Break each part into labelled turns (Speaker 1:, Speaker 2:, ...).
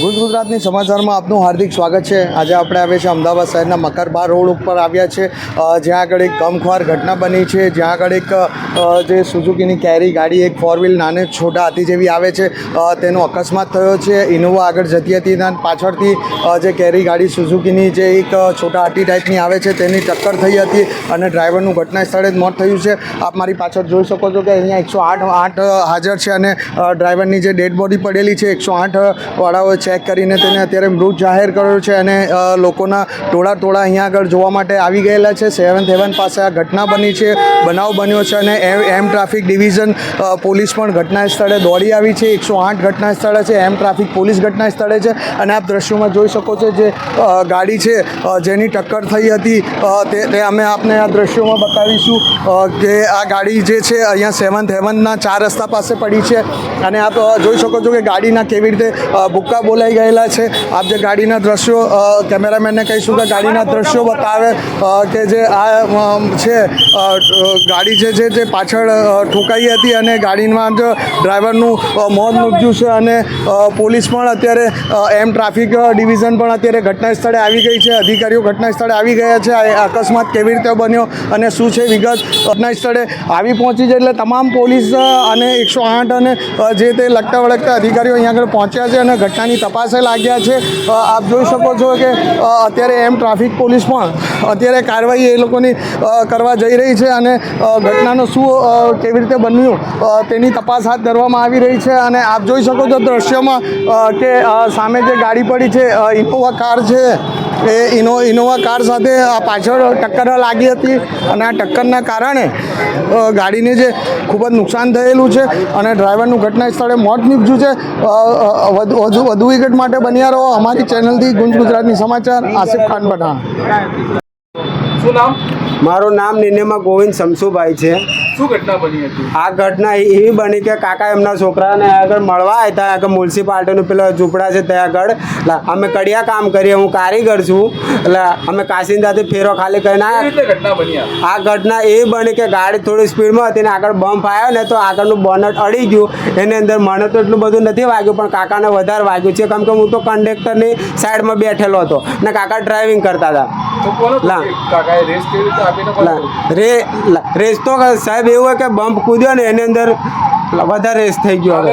Speaker 1: ગુજ ગુજરાતની સમાચારમાં આપનું હાર્દિક સ્વાગત છે. આજે આપણે આવ્યા છે અમદાવાદ શહેરના મકરબા રોડ ઉપર આવ્યા છે. જ્યાં આગળ એક ગમખ્વાર ઘટના બની છે. જ્યાં આગળ એક જે સુઝુકીની કેરી ગાડી, એક ફોર વ્હીલ નાને છોટા હાથી જેવી આવે છે. તેનો અકસ્માત થયો છે. ઇનોવા આગળ જતી હતી અને પાછળથી જે કેરી ગાડી સુઝુકીની જે એક છોટા હાથી ટાઈપની આવે છે, તેની ટક્કર થઈ હતી અને ડ્રાઈવરનું ઘટના સ્થળે જ મોત થયું છે. આપ મારી પાછળ જોઈ શકો છો કે અહીંયા એકસો આઠ આઠ હાજર છે અને ડ્રાઈવરની જે ડેડ બોડી પડેલી છે, એકસો આઠ વાળાઓએ ચેક કરીને તેને અત્યારે મૃત જાહેર કર્યો છે અને લોકોના ટોળા ટોળા અહીંયા આગળ જોવા માટે આવી ગયેલા છે. સેવન્થ હેવન પાસે આ ઘટના બની છે બનાવ બન્યો છે અને એમ ટ્રાફિક ડિવિઝન પોલીસ પણ ઘટના સ્થળે દોડી આવી છે. એકસો આઠ ઘટના સ્થળે છે એમ ટ્રાફિક પોલીસ ઘટના સ્થળે છે અને આપ દ્રશ્યોમાં જોઈ શકો છો જે ગાડી છે જેની ટક્કર થઈ હતી તે અમે આપને આ દ્રશ્યોમાં બતાવીશું કે આ ગાડી જે છે અહીંયા સેવન્થ હેવનના ચાર રસ્તા પાસે પડી છે. અને આપ જોઈ શકો છો કે ગાડીના કેવી રીતે અ, ભૂક્કા બોલાઈ ગયેલા છે. આપ જે ગાડીના દ્રશ્યો કેમેરામેનને કહીશું કે ગાડીના દ્રશ્યો બતાવે કે જે આ છે ગાડી છે જે છે તે પાછળ ઠોકાઈ હતી અને ગાડીમાં જ ડ્રાઈવરનું મોત નીપજ્યું છે અને પોલીસ પણ અત્યારે એમ ટ્રાફિક ડિવિઝન પણ અત્યારે ઘટના સ્થળે આવી ગઈ છે. અધિકારીઓ ઘટના સ્થળે આવી ગયા છે. આ અકસ્માત કેવી રીતે બન્યો અને શું છે વિગત? ઘટના સ્થળે આવી પહોંચી છે એટલે તમામ પોલીસ અને એકસો આઠ અને જે તે લગતા વળગતા અધિકારીઓ અહીંયા આગળ પહોંચ્યા છે અને ઘટનાની તપાસે લાગ્યા છે. આપ જોઈ શકો છો કે અત્યારે એમ ટ્રાફિક પોલીસ પણ અત્યારે કાર્યવાહી એ લોકોની કરવા જઈ રહી છે અને ઘટનાનું શું કેવી રીતે બન્યું તેની તપાસ હાથ ધરવામાં આવી રહી છે અને આપ જોઈ શકો છો દ્રશ્યમાં કે સામે જે ગાડી પડી છે ઇનોવા કાર છે. એ ઇનો, ઇનોવા કાર સાથે આ પાછળ ટક્કર લાગી હતી અને આ ટક્કરના કારણે ગાડીને જે ખૂબ જ નુકસાન થયેલું છે અને ડ્રાઈવરનું ઘટના સ્થળે મોત નીપજ્યું છે વધુ વધુ વિગત માટે બન્યા રહો અમારી ચેનલથી ગુંજ ગુજરાતની સમાચાર આસિફ ખાન પઠાણ.
Speaker 2: નામ?
Speaker 3: મારું નામ નિનેમા ગોવિંદ શમશુભાઈ છે.
Speaker 2: શું ઘટના બની હતી?
Speaker 3: આ ઘટના એવી બની કે કાકા એમના છોકરાને આગળ મળવા આવ્યા હતા આગળ મ્યુનિસિપાલિટીનું પેલા ઝૂંપડા છે ત્યાં આગળ. અમે કડિયા કામ કરીએ હું કારીગર છું. એટલે અમે કાસિંદાથી ફેરો ખાલી કરીને આવ્યા
Speaker 2: ઘટના બની આ?
Speaker 3: આ ઘટના એવી બની કે ગાડી થોડી સ્પીડમાં હતી ને આગળ બમ્પ આવ્યો ને તો આગળનું બોનટ અડી ગયું. એની અંદર મને તો એટલું બધું નથી વાગ્યું પણ કાકાને વધારે વાગ્યું છે. કેમ કે હું તો કંડક્ટરની સાઈડમાં બેઠેલો હતો ને કાકા ડ્રાઇવિંગ કરતા હતા.
Speaker 2: રેસ?
Speaker 3: રે તો સાહેબ એવું હોય કે બમ્પ કૂદ્યો ને એની અંદર વધારે રેસ થઈ ગયો હવે.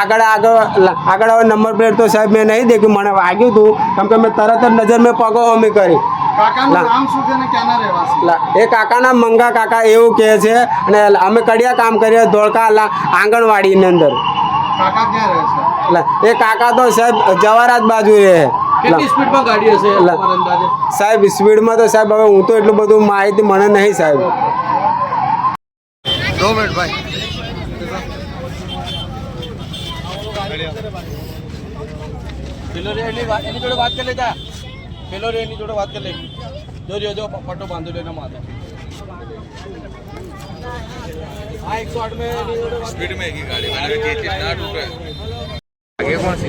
Speaker 3: આગળ આગળ આગળ હવે નંબર પ્લેટ તો સાહેબ મેં નહીં દેખ્યું મને વાગ્યું હતું કેમ કે મેં તરત જ નજર મેં પગો અમે કરી. એ કાકાના મંગા કાકા એવું કહે છે અને અમે કડિયા કામ કરીએ ધોળકા આંગણવાડીની અંદર. એ કાકા તો સાહેબ જવારાત બાજુ રહે. સાહેબ સ્પીડમાં તો સાહેબ હવે હું તો એટલું બધું માહિતી મને નહીં સાહેબ.
Speaker 2: પેલો રે એની જોડે વાત કરી લેતા. પેલો રે એની જોડે વાત કરી લે જો રહ્યો જો પટ્ટો બાંધો લે એના માથે. આ એકસો આઠ
Speaker 4: મેં સ્પીડ મેં ગાડી આગે કોણ છે.